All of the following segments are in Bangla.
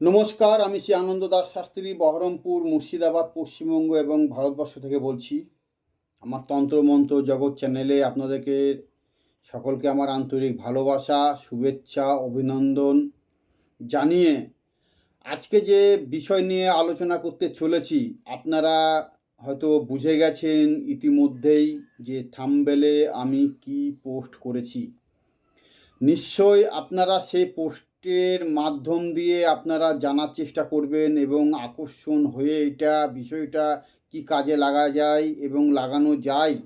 নমস্কার, আমি শ্রী আনন্দ দাস শাস্ত্রী, বহরমপুর, মুর্শিদাবাদ, পশ্চিমবঙ্গ এবং ভারতবর্ষ থেকে বলছি। আমার তন্ত্রমন্ত্র জগৎ চ্যানেলে আপনাদেরকে সকলকে আমার আন্তরিক ভালোবাসা, শুভেচ্ছা, অভিনন্দন জানিয়ে আজকে যে বিষয় নিয়ে আলোচনা করতে চলেছি, আপনারা হয়তো বুঝে গেছেন ইতিমধ্যেই যে থামবেলে আমি কি পোস্ট করেছি। নিশ্চয় আপনারা সেই পোস্টের মাধ্যম দিয়ে আপনারা জানার চেষ্টা করবেন এবং আকর্ষণ হয়ে এটা বিষয়টা কি কাজে লাগা যায় এবং লাগানো যায়,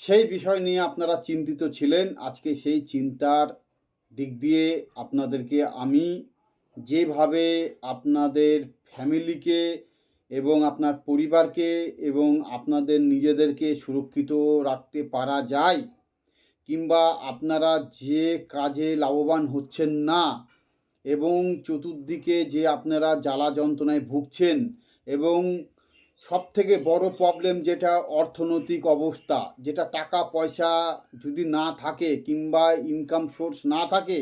সেই বিষয় নিয়ে আপনারা চিন্তিত ছিলেন। আজকে সেই চিন্তার দিক দিয়ে আপনাদেরকে আমি যেভাবে আপনাদের ফ্যামিলিকে এবং আপনার পরিবারকে এবং আপনাদের নিজেদেরকে সুরক্ষিত রাখতে পারা যায় কিংবা আপনারা যে কাজে লাভবান হচ্ছেন না এবং চতুর্দিকে যে আপনারা জ্বালা যন্ত্রণায় ভুগছেন এবং সব থেকে বড় প্রবলেম যেটা অর্থনৈতিক অবস্থা, যেটা টাকা পয়সা যদি না থাকে কিংবা ইনকাম সোর্স না থাকে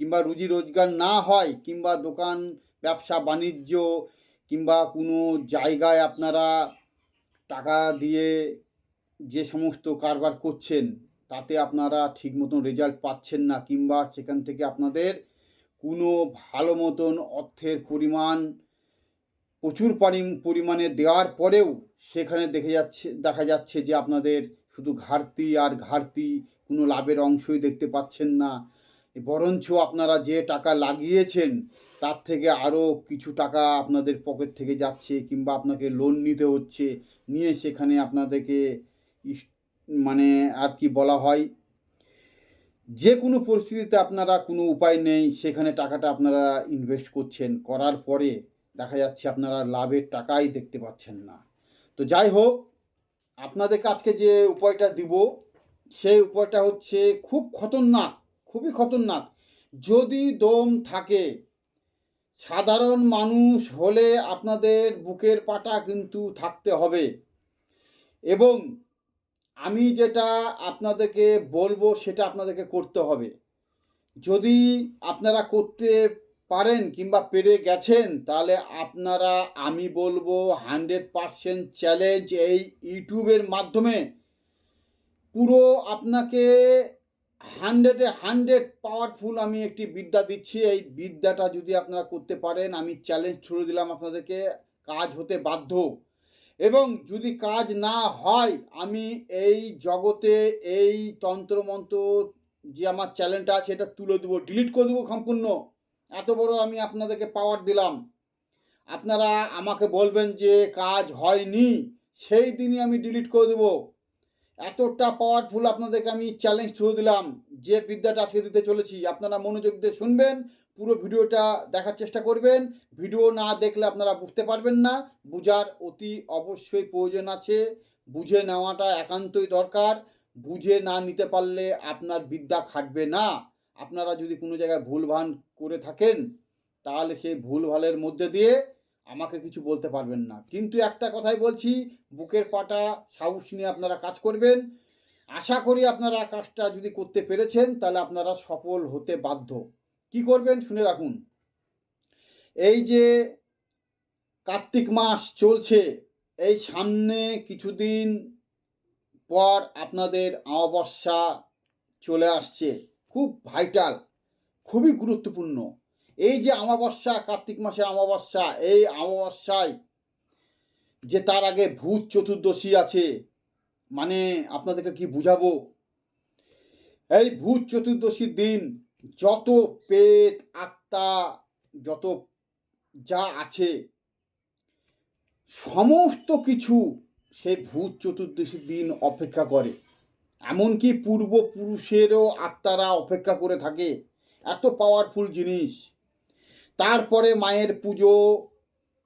কিংবা রুজি রোজগার না হয় কিংবা দোকান, ব্যবসা, বাণিজ্য কিংবা কোনো জায়গায় আপনারা টাকা দিয়ে যে সমস্ত কারবার করছেন তাতে আপনারা ঠিক মতন রেজাল্ট পাচ্ছেন না কিংবা সেখান থেকে আপনাদের কোনো ভালো মতন অর্থের পরিমাণ, প্রচুর পরি- পরিমাণে দেওয়ার পরেও সেখানে দেখে যাচ্ছে, দেখা যাচ্ছে যে আপনাদের শুধু ঘাটতি আর ঘাটতি কোনো লাভের অংশই দেখতে পাচ্ছেন না। বরঞ্চ আপনারা যে টাকা লাগিয়েছেন তার থেকে আরও কিছু টাকা আপনাদের পকেট থেকে যাচ্ছে কিংবা আপনাকে লোন নিতে হচ্ছে। নিয়ে সেখানে আপনাদেরকে মানে আর কি বলা হয়, যে কোনো পরিস্থিতিতে আপনারা কোনো উপায় নেই, সেখানে টাকাটা আপনারা ইনভেস্ট করছেন, করার পরে দেখা যাচ্ছে আপনারা লাভের টাকাই দেখতে পাচ্ছেন না। তো যাই হোক আপনাদেরকে আজকে যে উপায়টা দিব, সেই উপায়টা হচ্ছে খুব খতরনাক, খুবই খতরনাক। যদি দম থাকে, সাধারণ মানুষ হলে আপনাদের বুকের পাটা কিন্তু থাকতে হবে। এবং আমি যেটা আপনাদেরকে বলব সেটা আপনাদেরকে করতে হবে। যদি আপনারা করতে পারেন কিংবা পেরে গেছেন, তাহলে আপনারা আমি বলব হান্ড্রেড পারসেন্ট চ্যালেঞ্জ এই ইউটিউবের মাধ্যমে। পুরো আপনাকে হান্ড্রেডে হান্ড্রেড পাওয়ারফুল আমি একটি বিদ্যা দিচ্ছি। এই বিদ্যাটা যদি আপনারা করতে পারেন, আমি চ্যালেঞ্জ ছুড়ে দিলাম আপনাদেরকে। কাজ হতে বাধ্য। এবং যদি কাজ না হয়, আমি এই জগতে এই তন্ত্রমন্ত্র যে আমার চ্যানেলটা আছে, এটা তুলে দেবো ডিলিট করে দেবো সম্পূর্ণ। এত বড় আমি আপনাদেরকে পাওয়ার দিলাম। আপনারা আমাকে বলবেন যে কাজ হয়নি, সেই দিনই আমি ডিলিট করে দেবো। এতটা পাওয়ারফুল আপনাদেরকে আমি চ্যালেঞ্জ ছুড়ে দিলাম, যে বিদ্যাটা আজকে দিতে চলেছি। আপনারা মনোযোগ দিয়ে শুনবেন পুরো ভিডিওটা দেখার চেষ্টা করবেন। ভিডিও না দেখলে আপনারা বুঝতে পারবেন না। বুঝার অতি অবশ্যই প্রয়োজন আছে। বুঝে নেওয়াটা একান্তই দরকার। বুঝে না নিতে পারলে আপনার বিদ্যা খাটবে না। আপনারা যদি কোনো জায়গায় ভুলভান করে থাকেন, তাহলে সেই ভুলভালের মধ্যে দিয়ে আমাকে কিছু বলতে পারবেন না। কিন্তু একটা কথাই বলছি, বুকের পাটা সাহস নিয়ে আপনারা কাজ করবেন। আশা করি আপনারা কাজটা যদি করতে পেরেছেন, তাহলে আপনারা সফল হতে বাধ্য। কি করবেন? শুনে রাখুন। এই যে কার্তিক মাস চলছে, এই সামনে কিছুদিন পর আপনাদের অমাবস্যা চলে আসছে। খুব ভাইটাল খুবই গুরুত্বপূর্ণ। এই যে অমাবস্যা, কার্তিক মাসের অমাবস্যা, এই অমাবস্যায় যে তার আগে ভূত চতুর্দশী আছে মানে আপনাদেরকে কি বুঝাবো? এই ভূত চতুর্দশীর দিন যত পেট, আত্মা, যত যা আছে, সমস্ত কিছু সে ভূত চতুর্দশীর দিন অপেক্ষা করে। এমনকি পূর্বপুরুষেরও আত্মারা অপেক্ষা করে থাকে। এত পাওয়ারফুল জিনিস। তারপরে মায়ের পুজো,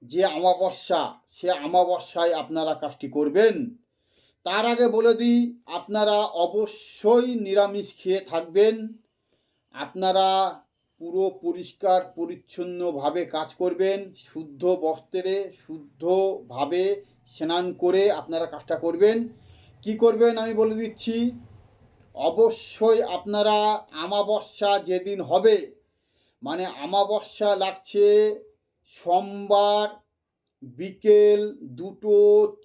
যে অমাবস্যা, সে অমাবস্যায় আপনারা কাজটি করবেন। তার আগে বলে দিই, আপনারা অবশ্যই নিরামিষ খেয়ে থাকবেন। আপনারা পুরো পরিষ্কার, পরিচ্ছন্নভাবে কাজ করবেন, শুদ্ধ বস্ত্রে, শুদ্ধভাবে স্নান করে আপনারা কাজটা করবেন। কি করবেন আমি বলে দিচ্ছি, অবশ্যই আপনারা আমাবস্যা যেদিন হবে মানে আমাবস্যা লাগছে সোমবার বিকেল দুটো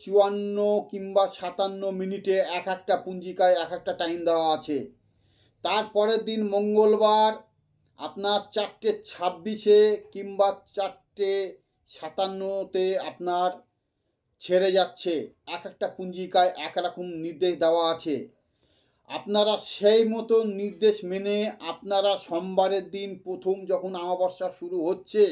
চুয়ান্ন কিংবা সাতান্ন মিনিটে এক একটা পুঞ্জিকায় এক একটা টাইম দেওয়া আছে। তারপরের দিন মঙ্গলবার আপনার চারটে ছাব্বিশে কিংবা চারটে সাতান্নতে আপনার ছেড়ে যাচ্ছে। এক একটা পুঞ্জিকায় এক রকম নির্দেশ দেওয়া আছে। আপনারা সেই মতো নির্দেশ মেনে আপনারা সোমবারের দিন প্রথম যখন অমাবস্যা শুরু হচ্ছে,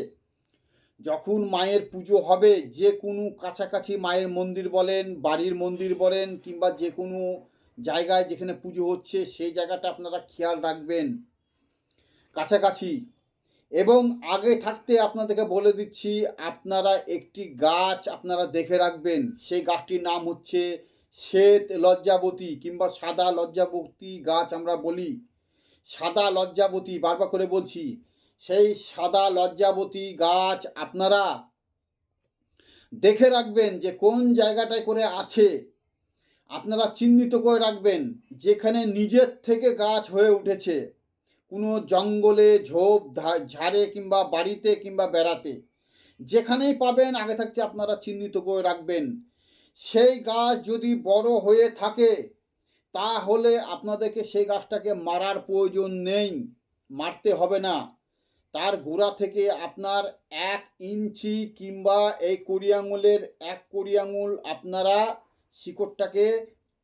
যখন মায়ের পুজো হবে, যে কোনো কাছাকাছি মায়ের মন্দির বলেন, বাড়ির মন্দির বলেন কিংবা যে কোনো জায়গায় যেখানে পুজো হচ্ছে, সেই জায়গাটা আপনারা খেয়াল রাখবেন। কাছাকাছি। এবং আগে থাকতে আপনাদেরকে বলে দিচ্ছি, আপনারা একটি গাছ আপনারা দেখে রাখবেন। সেই গাছটির নাম হচ্ছে শ্বেত লজ্জাবতী কিংবা সাদা লজ্জাবতী গাছ আমরা বলি। সাদা লজ্জাবতী, বারবার করে বলছি। সেই সাদা লজ্জাবতী গাছ আপনারা দেখে রাখবেন যে কোন জায়গাটায় করে আছে। আপনারা চিহ্নিত করে রাখবেন, যেখানে নিজের থেকে গাছ হয়ে উঠেছে। কোনো জঙ্গলে, ঝোপ ঝাড়ে কিংবা বাড়িতে কিংবা বেড়াতে। যেখানেই পাবেন, আগে থাকতে আপনারা চিহ্নিত করে রাখবেন। সেই গাছ যদি বড় হয়ে থাকে, তাহলে আপনাদেরকে সেই গাছটাকে মারার প্রয়োজন নেই। মারতে হবে না। তার গোড়া থেকে আপনার এক ইঞ্চি কিংবা এই কড়ি আঙুলের এক কড়ি আঙুল আপনারা শিকড়টাকে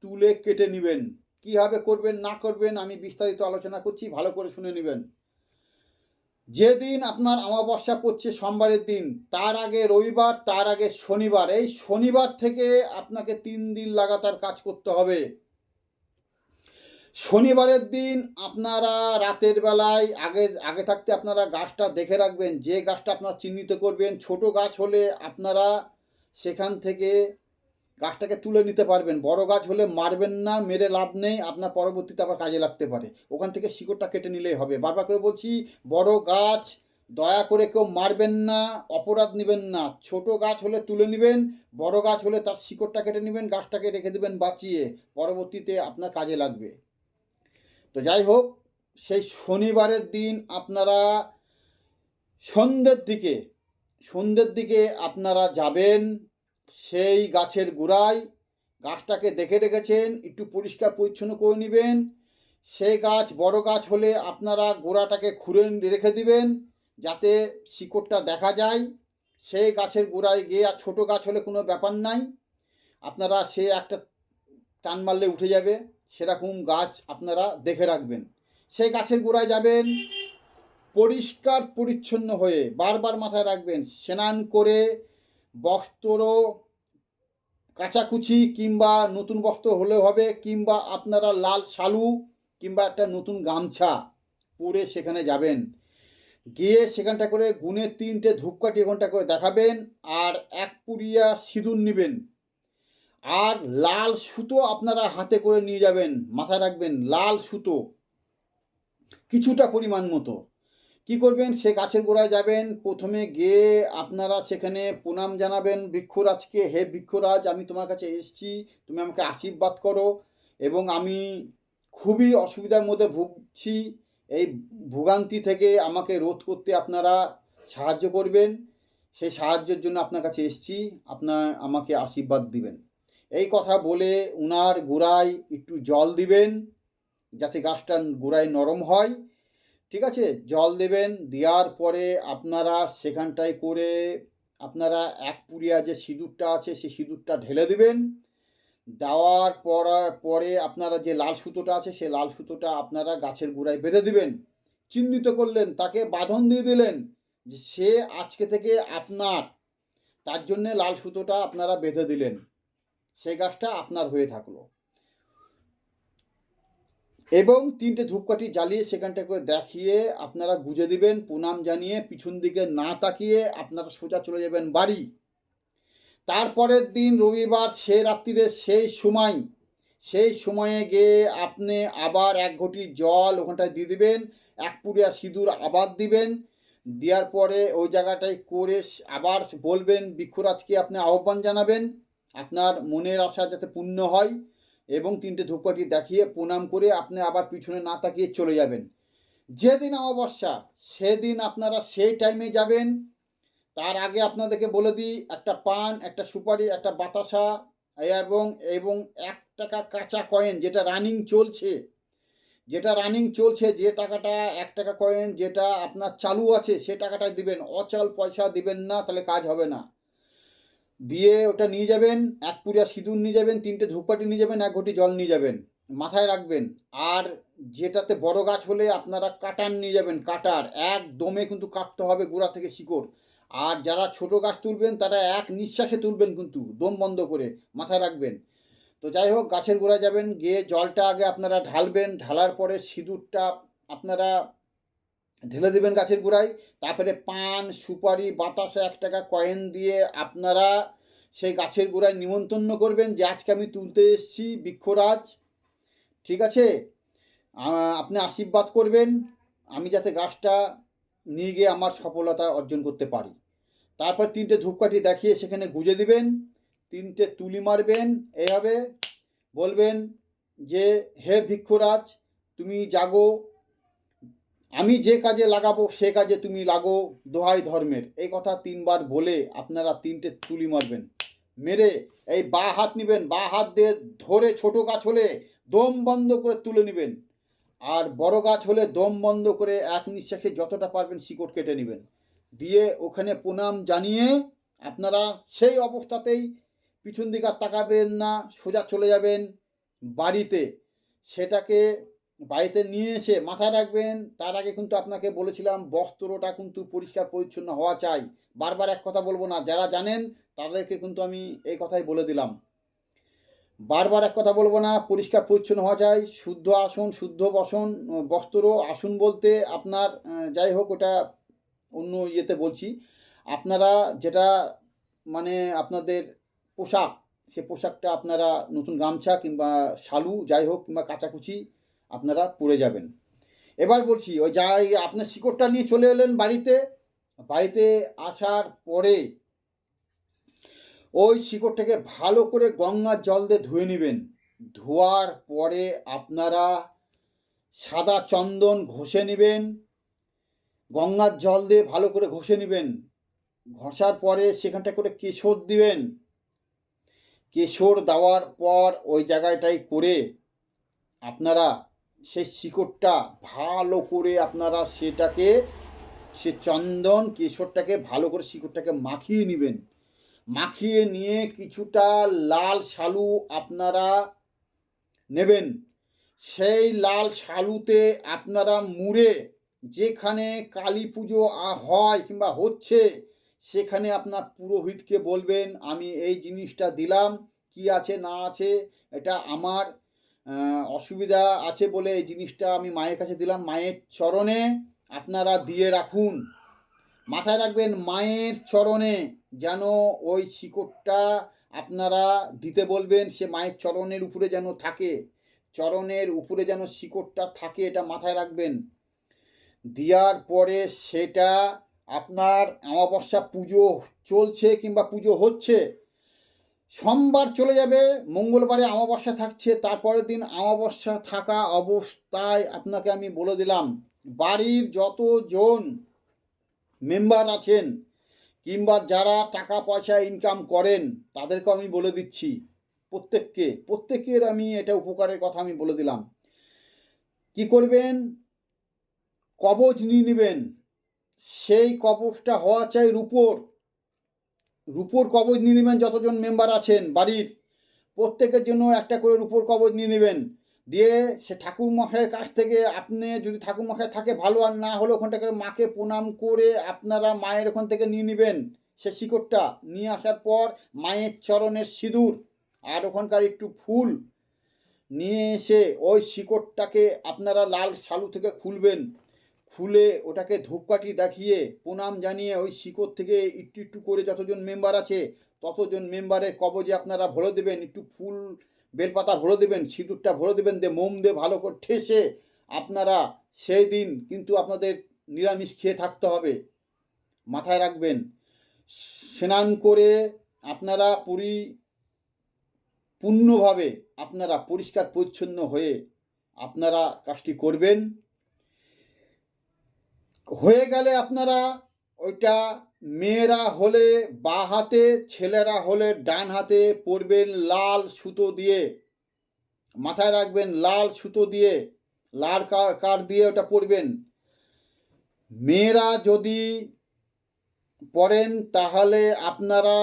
তুলে কেটে নেবেন। কীভাবে করবেন, না করবেন, আমি বিস্তারিত আলোচনা করছি, ভালো করে শুনে নেবেন। যেদিন আপনার অমাবস্যা পড়ছে সোমবারের দিন, তার আগে রবিবার, তার আগে শনিবার, এই শনিবার থেকে আপনাকে তিন দিন লাগাতার কাজ করতে হবে। শনিবারের দিন আপনারা রাতের বেলায় আগে আগে থাকতে আপনারা গাছটা দেখে রাখবেন, যে গাছটা আপনারা চিহ্নিত করবেন, ছোট গাছ হলে আপনারা সেখান থেকে গাছটাকে তুলে নিতে পারবেন। বড় গাছ হলে মারবেন না, মেরে লাভ নেই, আপনার পরবর্তীতে আবার কাজে লাগতে পারে। ওখান থেকে শিকড়টা কেটে নিলেই হবে। বারবার করে বলছি, বড় গাছ, দয়া করে কেউ মারবেন না, অপরাধ নেবেন না। ছোট গাছ হলে তুলে নেবেন, বড় গাছ হলে তার শিকড়টা কেটে নেবেন, গাছটাকে রেখে দেবেন বাঁচিয়ে। পরবর্তীতে আপনার কাজে লাগবে। তো যাই হোক, সেই শনিবারের দিন আপনারা সন্ধ্যের দিকে সন্ধ্যের দিকে আপনারা যাবেন। সেই গাছের গোড়ায় গাছটাকে দেখে রেখেছেন, একটু পরিষ্কার পরিচ্ছন্ন করে নেবেন। সেই গাছ বড় গাছ হলে আপনারা গোড়াটাকে খুঁড়ে রেখে দিবেন যাতে শিকড়টা দেখা যায়। সেই গাছের গোড়ায় গিয়ে আর ছোটো গাছ হলে কোনো ব্যাপার নাই। আপনারা সে একটা টান মারলে উঠে যাবে। সেরকম গাছ আপনারা দেখে রাখবেন। সেই গাছের গোড়ায় যাবেন, পরিষ্কার পরিচ্ছন্ন হয়ে বারবার মাথায় রাখবেন, স্নান করে বস্ত্র কাচাকুচি কিংবা নতুন বস্ত্র হলেও হবে, কিংবা আপনারা লাল শালু কিংবা একটা নতুন গামছা পরে সেখানে যাবেন। গিয়ে সেখানটা করে গুনে তিনটে ধূপকাঠি ঘণ্টা করে দেখাবেন আর এক পুরিয়া সিঁদুর নেবেন। আর লাল সুতো আপনারা হাতে করে নিয়ে যাবেন, মাথায় রাখবেন, লাল সুতো। কিছুটা পরিমাণ মতো। কি করবেন? সে গাছের গোড়ায় যাবেন। প্রথমে গিয়ে আপনারা সেখানে প্রণাম জানাবেন বৃক্ষরাজকে হে বৃক্ষরাজ আমি তোমার কাছে এসেছি। তুমি আমাকে আশীর্বাদ করো। এবং আমি খুবই অসুবিধার মধ্যে ভুগছি। এই ভোগান্তি থেকে আমাকে রোধ করতে আপনারা সাহায্য করবেন। সেই সাহায্যের জন্য আপনার কাছে এসেছি। আপনার আমাকে আশীর্বাদ দিবেন। এই কথা বলে উনার গোড়ায় একটু জল দিবেন, যাতে গাছটার গোড়ায় নরম হয়। ঠিক আছে? জল দেবেন, দেওয়ার পরে আপনারা সেখানটায় করে আপনারা এক পুরিয়া যে সিঁদুরটা আছে, সেই সিঁদুরটা ঢেলে দেবেন। দেওয়ার পর, পরে আপনারা যে লাল সুতোটা আছে, সেই লাল সুতোটা আপনারা গাছের গোড়ায় বেঁধে দিবেন। চিহ্নিত করলেন, তাকে বাঁধন দিয়ে দিলেন যে সে আজকে থেকে আপনার, তার জন্যে লাল সুতোটা আপনারা বেঁধে দিলেন। সেই গাছটা আপনার হয়ে থাকল। এবং তিনটে ধূপকাঠি জ্বালিয়ে সেখানটা করে দেখিয়ে আপনারা গুজে দিবেন, প্রণাম জানিয়ে পিছন দিকে না তাকিয়ে আপনারা সোজা চলে যাবেন বাড়ি। তারপরের দিন রবিবার, সে রাত্রিরে সেই সময়, সেই সময়ে গিয়ে আপনি আবার এক ঘটি জল ওখানটায় দিয়ে দিবেন, এক পুরিয়া সিঁদুর আবার দিবেন, দেওয়ার পরে ওই জায়গাটায় করে আবার বলবেন বৃক্ষরাজকে আপনি আহ্বান জানাবেন, আপনার মনের আশা যাতে পূর্ণ হয়। এবং তিনটে ধূপকাঠি দেখিয়ে প্রণাম করে আপনি আবার পিছনে না তাকিয়ে চলে যাবেন। যেদিন অমাবস্যা, সেদিন আপনারা সেই টাইমে যাবেন। তার আগে আপনাদেরকে বলে দিই, একটা পান, একটা সুপারি, একটা বাতাসা, এবং এবং এক টাকা কাঁচা কয়েন যেটা রানিং চলছে। যেটা রানিং চলছে, যে টাকাটা এক টাকা কয়েন যেটা আপনার চালু আছে, সে টাকাটা দিবেন। অচল পয়সা দিবেন না, তাহলে কাজ হবে না। দিয়ে ওটা নিয়ে যাবেন, এক পুরিয়া সিঁদুর নিয়ে যাবেন, তিনটে ধূপকাঠি নিয়ে যাবেন, এক ঘটি জল নিয়ে যাবেন, মাথায় রাখবেন। আর যেটাতে বড় গাছ হলে আপনারা কাটার নিয়ে যাবেন, কাটার। এক দমে কিন্তু কাটতে হবে গোড়া থেকে শিকড়। আর যারা ছোট গাছ তুলবেন, তারা এক নিঃশ্বাসে তুলবেন কিন্তু, দম বন্ধ করে মাথায় রাখবেন। তো যাই হোক, গাছের গোড়ায় যাবেন, গিয়ে জলটা আগে আপনারা ঢালবেন, ঢালার পরে সিঁদুরটা আপনারা ঢেলে দেবেন গাছের গোড়ায়। তারপরে পান, সুপারি, বাতাসা এক টাকা কয়েন দিয়ে আপনারা সেই গাছের গোড়ায় নিমন্ত্রণ করবেন যে, আজকে আমি তুলতে এসেছি বৃক্ষরাজ। ঠিক আছে? আপনি আশীর্বাদ করবেন। আমি যাতে গাছটা নিয়ে গিয়ে আমার সফলতা অর্জন করতে পারি। তারপর তিনটে ধূপকাঠি দেখিয়ে সেখানে গুজে দিবেন। তিনটে তুলি মারবেন। এইভাবে বলবেন যে, হে ভিক্ষুরাজ তুমি জাগো আমি যে কাজে লাগাবো, সে কাজে তুমি লাগো দোহাই ধর্মের। এই কথা তিনবার বলে আপনারা তিনটে তুলি মারবেন। মেরে এই বা হাত নেবেন, বা হাত দিয়ে ধরে ছোট গাছ হলে দম বন্ধ করে তুলে নেবেন। আর বড় গাছ হলে দম বন্ধ করে এক নিঃশ্বাসে যতটা পারবেন শিকড় কেটে নেবেন। দিয়ে ওখানে প্রণাম জানিয়ে আপনারা সেই অবস্থাতেই পিছন দিকে তাকাবেন না, সোজা চলে যাবেন বাড়িতে। সেটাকে বাড়িতে নিয়ে এসে মাথায় রাখবেন, তার আগে কিন্তু আপনাকে বলেছিলাম, বস্ত্রটা কিন্তু পরিষ্কার পরিচ্ছন্ন হওয়া চাই। বারবার এক কথা বলব না, যারা জানেন তাদেরকে কিন্তু আমি এই কথাই বলে দিলাম। বারবার এক কথা বলব না, পরিষ্কার পরিচ্ছন্ন হওয়া চাই, শুদ্ধ আসন, শুদ্ধ বসন, বস্ত্র, আসন বলতে আপনার যাই হোক, ওটা অন্য ইয়েতে বলছি। আপনারা যেটা মানে আপনাদের পোশাক, সে পোশাকটা আপনারা নতুন গামছা কিংবা শালু, যাই হোক, কিংবা কাচাকুচি আপনারা পরে যাবেন। এবার বলছি, ওই যাই আপনার শিকড়টা নিয়ে চলে এলেন বাড়িতে বাড়িতে আসার পরে ওই শিকড়টাকে ভালো করে গঙ্গার জল দিয়ে ধুয়ে নেবেন। ধোয়ার পরে আপনারা সাদা চন্দন ঘষে নেবেন গঙ্গার জল দিয়ে ভালো করে ঘষে নেবেন। ঘষার পরে সেখানটা করে কেশর দিবেন। কেশর দেওয়ার পর ওই জায়গাটাই করে আপনারা সেই শিকড়টা ভালো করে আপনারা সেটাকে, সে চন্দন কেশরটাকে ভালো করে শিকড়টাকে মাখিয়ে নেবেন। মাখিয়ে নিয়ে কিছুটা লাল শালু আপনারা নেবেন। সেই লাল শালুতে আপনারা মুড়ে যেখানে কালী পুজো হয় কিংবা হচ্ছে, সেখানে আপনার পুরোহিতকে বলবেন, আমি এই জিনিসটা দিলাম, কি আছে না আছে, এটা আমার। অসুবিধা আছে বলে এই জিনিসটা আমি মায়ের কাছে দিলাম। মায়ের চরণে আপনারা দিয়ে রাখুন। মাথায় রাখবেন, মায়ের চরণে যেন ওই শিকড়টা আপনারা দিতে বলবেন, সে মায়ের চরণের উপরে যেন থাকে। চরণের উপরে যেন শিকড়টা থাকে, এটা মাথায় রাখবেন। দেওয়ার পরে সেটা আপনার অমাবস্যা পুজো চলছে কিংবা পুজো হচ্ছে সোমবার চলে যাবে, মঙ্গলবারে অমাবস্যা থাকছে, তারপরের দিন অমাবস্যা থাকা অবস্থায় আপনাকে আমি বলে দিলাম, বাড়ির যতজন মেম্বার আছেন কিংবা যারা টাকা পয়সা ইনকাম করেন তাদেরকে আমি বলে দিচ্ছি, প্রত্যেককে, প্রত্যেকের আমি এটা উপকারের কথা আমি বলে দিলাম। কি করবেন? কবজ নিয়ে নেবেন। সেই কবজটা হওয়া চাই রূপোর। রূপোর কবজ নিয়ে নেবেন যতজন মেম্বার আছেন বাড়ির, প্রত্যেকের জন্য একটা করে রূপোর কবজ নিয়ে নেবেন। দিয়ে সে ঠাকুর কাছ থেকে আপনি যদি ঠাকুর থাকে ভালো, আর না হলে ওখান থেকে মাকে প্রণাম করে আপনারা মায়ের ওখান থেকে নিয়ে নেবেন সে শিকড়টা। নিয়ে আসার পর মায়ের চরণের সিঁদুর আর ওখানকার একটু ফুল নিয়ে এসে ওই শিকড়টাকে আপনারা লাল শালু থেকে খুলবেন। খুলে ওটাকে ধূপকাঠি দেখিয়ে প্রণাম জানিয়ে ওই শিকড় থেকে একটু একটু করে যতজন মেম্বার আছে, ততজন মেম্বারের কবজে আপনারা ভরে দেবেন, একটু ফুল বেলপাতা ভরে দেবেন, সিঁদুরটা ভরে দেবেন, দিয়ে মোম দিয়ে ভালো করে ঠেসে আপনারা সেই দিন কিন্তু আপনাদের নিরামিষ খেয়ে থাকতে হবে। মাথায় রাখবেন, স্নান করে আপনারা পুরী পূর্ণভাবে আপনারা পরিষ্কার পরিচ্ছন্ন হয়ে আপনারা কাজটি করবেন। হয়ে গেলে আপনারা ওইটা মেয়েরা হলে বা হাতে, ছেলেরা হলে ডান হাতে পরবেন লাল সুতো দিয়ে। মাথায় রাখবেন লাল সুতো দিয়ে, লাল কার দিয়ে ওটা পরবেন। মেয়েরা যদি পরেন তাহলে আপনারা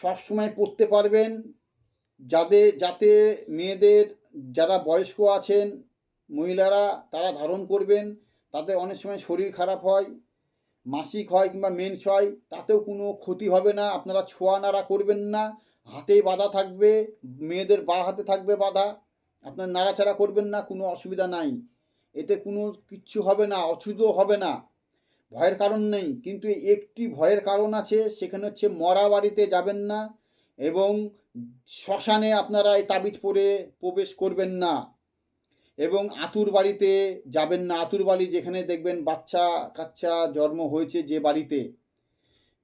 সবসময় পরতে পারবেন। যাদের যাতে মেয়েদের যারা বয়স্ক আছেন, মহিলারা তারা ধারণ করবেন। তাদের অনেক সময় শরীর খারাপ হয়, মাসিক হয় কিংবা মেন্স হয়, তাতেও কোনো ক্ষতি হবে না, আপনারা ছোঁয়া নাড়া করবেন না, হাতেই বাঁধা থাকবে, মেয়েদের বা হাতে থাকবে বাঁধা, আপনার নাড়াচাড়া করবেন না, কোনো অসুবিধা নাই, এতে কোনো কিচ্ছু হবে না, অসুবিধাও হবে না, ভয়ের কারণ নেই, কিন্তু একটি ভয়ের কারণ আছে, সেখানে হচ্ছে মরা বাড়িতে যাবেন না এবং শ্মশানে আপনারা এই তাবিজ পরে প্রবেশ করবেন না। এবং আতুর বাড়িতে যাবেন না। আতুর বাড়ি যেখানে দেখবেন বাচ্চা কাচ্চা জন্ম হয়েছে যে বাড়িতে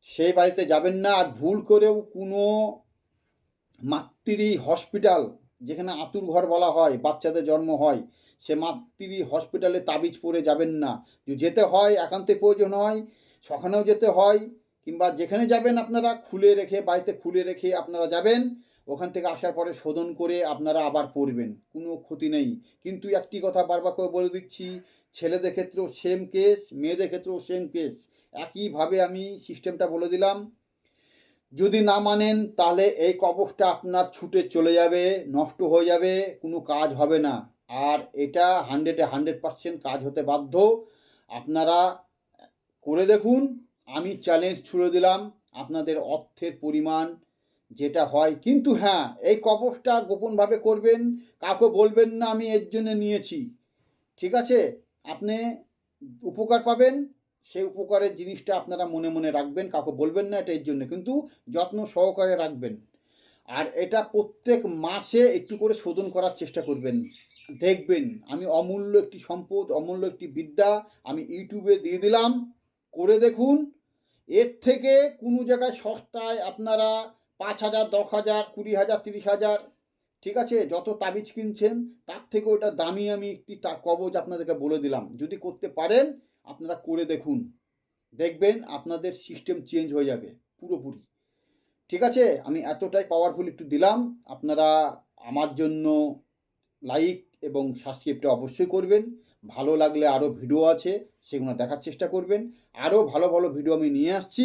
সেই বাড়িতে যাবেন না। আর ভুল করেও কোনো মাতৃ হসপিটাল যেখানে আতুর ঘর বলা হয়, বাচ্চাদের জন্ম হয়, সে মাতৃ হসপিটালে তাবিজ পরে যাবেন না। যেতে হয় একান্তে প্রয়োজন হয়, সখানেও যেতে হয়, কিংবা যেখানে যাবেন আপনারা, খুলে রেখে, বাড়িতে খুলে রেখে আপনারা যাবেন। ওখান থেকে আসার পরে শোধন করে আপনারা আবার পড়বেন, কোনো ক্ষতি নেই। কিন্তু একটি কথা বারবার করে বলে দিচ্ছি, ছেলেদের ক্ষেত্রেও সেম কেস মেয়েদের ক্ষেত্রেও সেম কেস একইভাবে আমি সিস্টেমটা বলে দিলাম, যদি না মানেন তাহলে এই কবচটা আপনার ছুটে চলে যাবে, নষ্ট হয়ে যাবে, কোনো কাজ হবে না। আর এটা হান্ড্রেডে হান্ড্রেড পার্সেন্ট কাজ হতে বাধ্য। আপনারা করে দেখুন, আমি চ্যালেঞ্জ ছুড়ে দিলাম, আপনাদের অর্থের পরিমাণ যেটা হয়। কিন্তু হ্যাঁ এই কবচটা গোপনভাবে করবেন, কাউকে বলবেন না, আমি এর জন্য নিয়েছি। ঠিক আছে? আপনি উপকার পাবেন, সেই উপকারের জিনিসটা আপনারা মনে মনে রাখবেন, কাউকে বলবেন না, এটা এর জন্য। কিন্তু যত্ন সহকারে রাখবেন। আর এটা প্রত্যেক মাসে একটু করে শোধন করার চেষ্টা করবেন। দেখবেন, আমি অমূল্য একটি সম্পদ, অমূল্য একটি বিদ্যা আমি ইউটিউবে দিয়ে দিলাম, করে দেখুন। এর থেকে কোনো জায়গায় সস্তায় আপনারা পাঁচ হাজার, দশ হাজার, কুড়ি হাজার, তিরিশ হাজার, ঠিক আছে? যত তাবিজ কিনছেন, তার থেকে ওটা দামি আমি একটি তা কবজ আপনাদেরকে বলে দিলাম। যদি করতে পারেন, আপনারা করে দেখুন। দেখবেন আপনাদের সিস্টেম চেঞ্জ হয়ে যাবে, পুরোপুরি। ঠিক আছে? আমি এতটাই পাওয়ারফুল একটু দিলাম। আপনারা আমার জন্য লাইক এবং সাবস্ক্রাইবটা অবশ্যই করবেন। ভালো লাগলে আরও ভিডিও আছে, সেগুলো দেখার চেষ্টা করবেন। আরও ভালো ভালো ভিডিও আমি নিয়ে আসছি।